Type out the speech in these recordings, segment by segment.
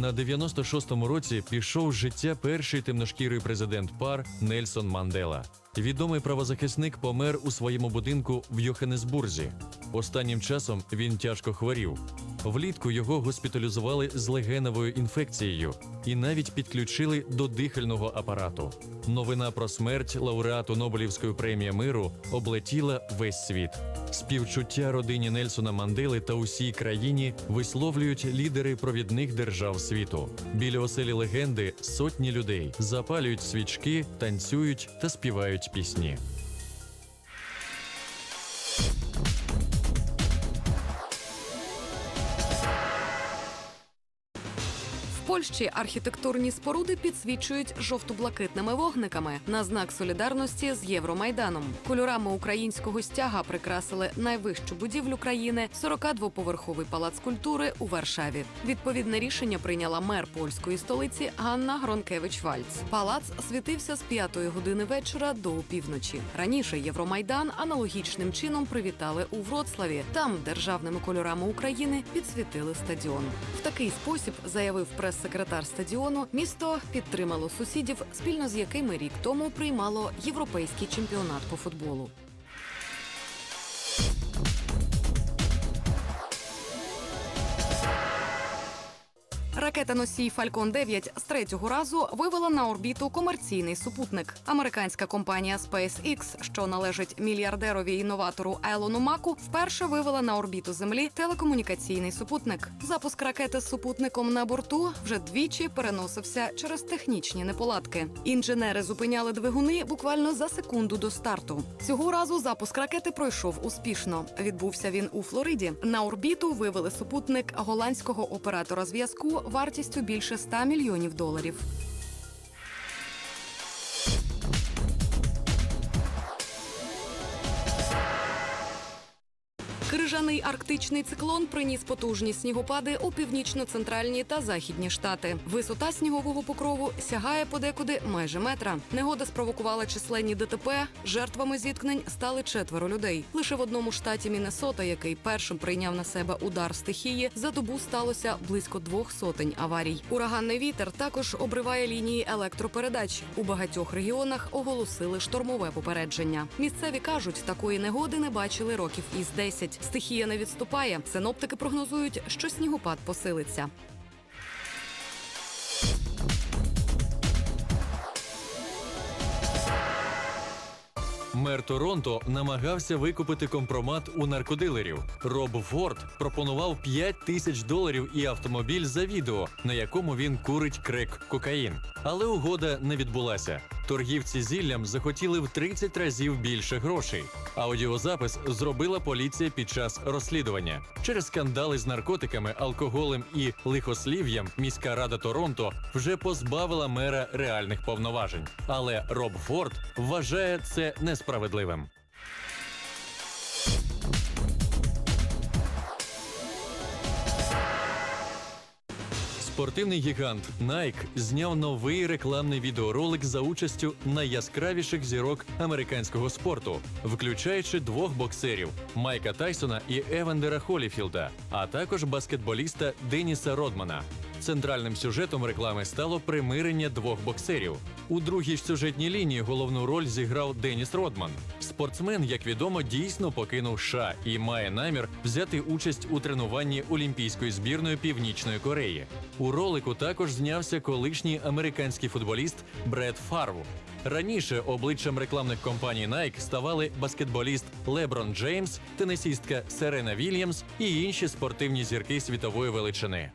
На 96-му році пішов з життя перший темношкірий президент пар Нельсон Мандела. Відомий правозахисник помер у своєму будинку в Йоханнесбурзі. Останнім часом він тяжко хворів. Влітку його госпіталізували з легеновою інфекцією і навіть підключили до дихального апарату. Новина про смерть лауреату Нобелівської премії миру облетіла весь світ. Співчуття родині Нельсона Мандели та усій країні висловлюють лідери провідних держав світу. Біля оселі легенди сотні людей запалюють свічки, танцюють та співають пісні. Польщі архітектурні споруди підсвічують жовто-блакитними вогниками на знак солідарності з Євромайданом. Кольорами українського стяга прикрасили найвищу будівлю країни 42-поверховий палац культури у Варшаві. Відповідне рішення прийняла мер польської столиці Ганна Гронкевич-Вальц. Палац світився з 5 години вечора до опівночі. Раніше Євромайдан аналогічним чином привітали у Вроцлаві. Там державними кольорами України підсвітили стадіон. В такий спосіб заявив прес-секретар стадіону. Місто підтримало сусідів, спільно з якими рік тому приймало європейський чемпіонат по футболу. Ракета носій Falcon 9 з третього разу вивела на орбіту комерційний супутник. Американська компанія SpaceX, що належить мільярдерові інноватору Елону Маку, вперше вивела на орбіту Землі телекомунікаційний супутник. Запуск ракети з супутником на борту вже двічі переносився через технічні неполадки. Інженери зупиняли двигуни буквально за секунду до старту. Цього разу запуск ракети пройшов успішно. Відбувся він у Флориді. На орбіту вивели супутник голландського оператора зв'язку вартістю більше 100 мільйонів доларів. Крижаний арктичний циклон приніс потужні снігопади у північно-центральні та західні штати. Висота снігового покрову сягає подекуди майже метра. Негода спровокувала численні ДТП. Жертвами зіткнень стали четверо людей. Лише в одному штаті Міннесота, який першим прийняв на себе удар стихії, за добу сталося близько двох сотень аварій. Ураганний вітер також обриває лінії електропередач. У багатьох регіонах оголосили штормове попередження. Місцеві кажуть, такої негоди не бачили років із 10. Стихія не відступає. Синоптики прогнозують, що снігопад посилиться. Мер Торонто намагався викупити компромат у наркодилерів. Роб Форд пропонував 5 тисяч доларів і автомобіль за відео, на якому він курить крек кокаїн. Але угода не відбулася. Торгівці зіллям захотіли в 30 разів більше грошей. Аудіозапис зробила поліція під час розслідування. Через скандали з наркотиками, алкоголем і лихослів'ям міська рада Торонто вже позбавила мера реальних повноважень. Але Роб Форд вважає це несправедливим. Спортивний гігант Nike зняв новий рекламний відеоролик за участю найяскравіших зірок американського спорту, включаючи двох боксерів Майка Тайсона і Евандера Холіфілда, а також баскетболіста Деніса Родмана. Центральним сюжетом реклами стало примирення двох боксерів. У другій сюжетній лінії головну роль зіграв Деніс Родман. Спортсмен, як відомо, дійсно покинув США і має намір взяти участь у тренуванні Олімпійської збірної Північної Кореї. У ролику також знявся колишній американський футболіст Бред Фарву. Раніше обличчям рекламних компаній Nike ставали баскетболіст Леброн Джеймс, тенісістка Серена Вільямс і інші спортивні зірки світової величини.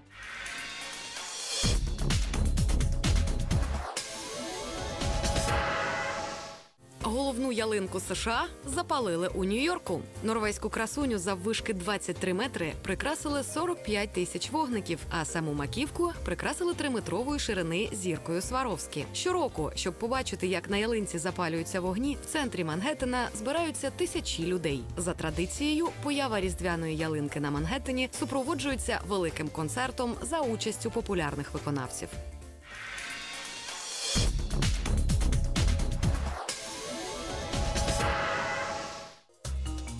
Головну ялинку США запалили у Нью-Йорку. Норвезьку красуню заввишки 23 метри прикрасили 45 тисяч вогників, а саму маківку прикрасили триметрової ширини зіркою Сваровські. Щороку, щоб побачити, як на ялинці запалюються вогні, в центрі Мангеттена збираються тисячі людей. За традицією, поява різдвяної ялинки на Мангеттені супроводжується великим концертом за участю популярних виконавців.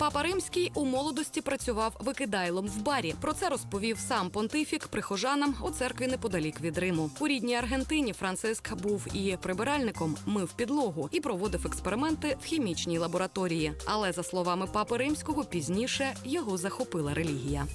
Папа Римський у молодості працював викидайлом в барі. Про це розповів сам понтифік прихожанам у церкві неподалік від Риму. У рідній Аргентині Франциск був і прибиральником, мив підлогу і проводив експерименти в хімічній лабораторії. Але за словами папи римського, пізніше його захопила релігія.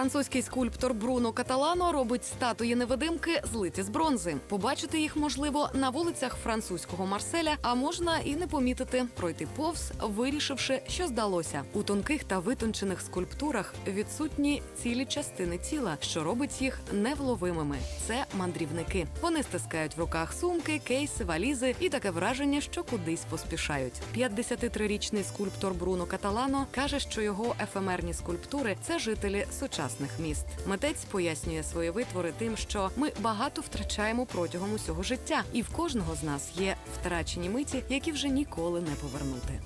Французький скульптор Бруно Каталано робить статуї невидимки злиті з бронзи. Побачити їх можливо на вулицях французького Марселя, а можна і не помітити, пройти повз, вирішивши, що здалося. У тонких та витончених скульптурах відсутні цілі частини тіла, що робить їх невловимими. Це мандрівники. Вони стискають в руках сумки, кейси, валізи і таке враження, що кудись поспішають. 53-річний скульптор Бруно Каталано каже, що його ефемерні скульптури це жителі сучасних міст. Митець пояснює свої витвори тим, що ми багато втрачаємо протягом усього життя, і в кожного з нас є втрачені миті, які вже ніколи не повернути.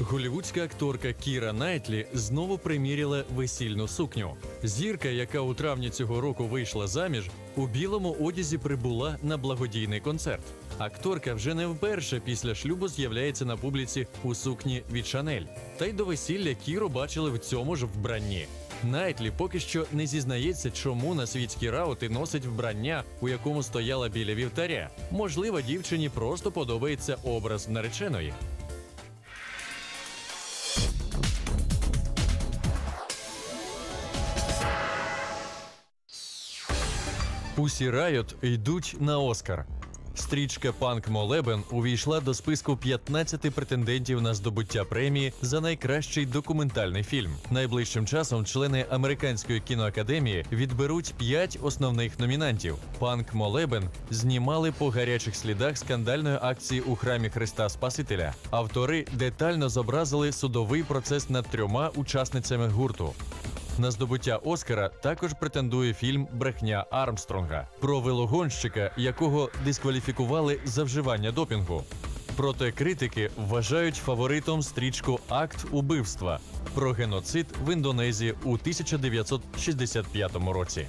Голівудська акторка Кіра Найтлі знову приміряла весільну сукню. Зірка, яка у травні цього року вийшла заміж, у білому одязі прибула на благодійний концерт. Акторка вже не вперше після шлюбу з'являється на публіці у сукні від Шанель. Та й до весілля Кіру бачили в цьому ж вбранні. Найтлі поки що не зізнається, чому на світські раути носить вбрання, у якому стояла біля вівтаря. Можливо, дівчині просто подобається образ нареченої. Пусі Райот йдуть на Оскар. Стрічка Панк Молебен увійшла до списку 15 претендентів на здобуття премії за найкращий документальний фільм. Найближчим часом члени американської кіноакадемії відберуть 5 основних номінантів. Панк Молебен знімали по гарячих слідах скандальної акції у храмі Христа Спасителя. Автори детально зобразили судовий процес над трьома учасницями гурту. На здобуття Оскара також претендує фільм Брехня Армстронга про велогонщика, якого дискваліфікували за вживання допінгу. Проте критики вважають фаворитом стрічку Акт убивства про геноцид в Індонезії у 1965 році.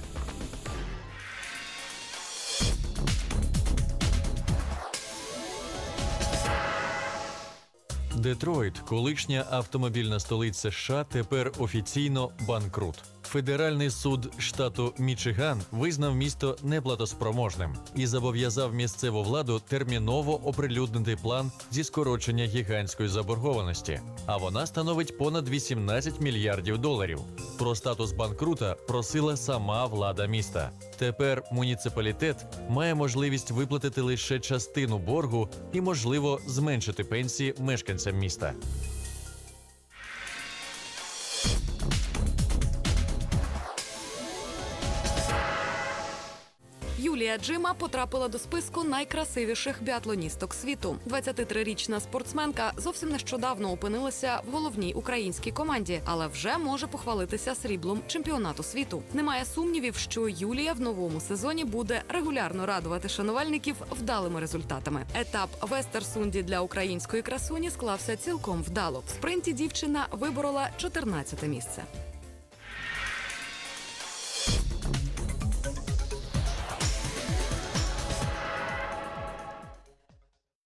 Детройт, колишня автомобільна столиця США, тепер офіційно банкрут. Федеральний суд штату Мічиган визнав місто неплатоспроможним і зобов'язав місцеву владу терміново оприлюднити план зі скорочення гігантської заборгованості. А вона становить понад 18 мільярдів доларів. Про статус банкрута просила сама влада міста. Тепер муніципалітет має можливість виплатити лише частину боргу і, можливо, зменшити пенсії мешканцям міста. Юлія Джима потрапила до списку найкрасивіших біатлоністок світу. 23-річна спортсменка зовсім нещодавно опинилася в головній українській команді, але вже може похвалитися сріблом чемпіонату світу. Немає сумнівів, що Юлія в новому сезоні буде регулярно радувати шанувальників вдалими результатами. Етап в Естерсунді для української красуні склався цілком вдало. В спринті дівчина виборола 14 місце.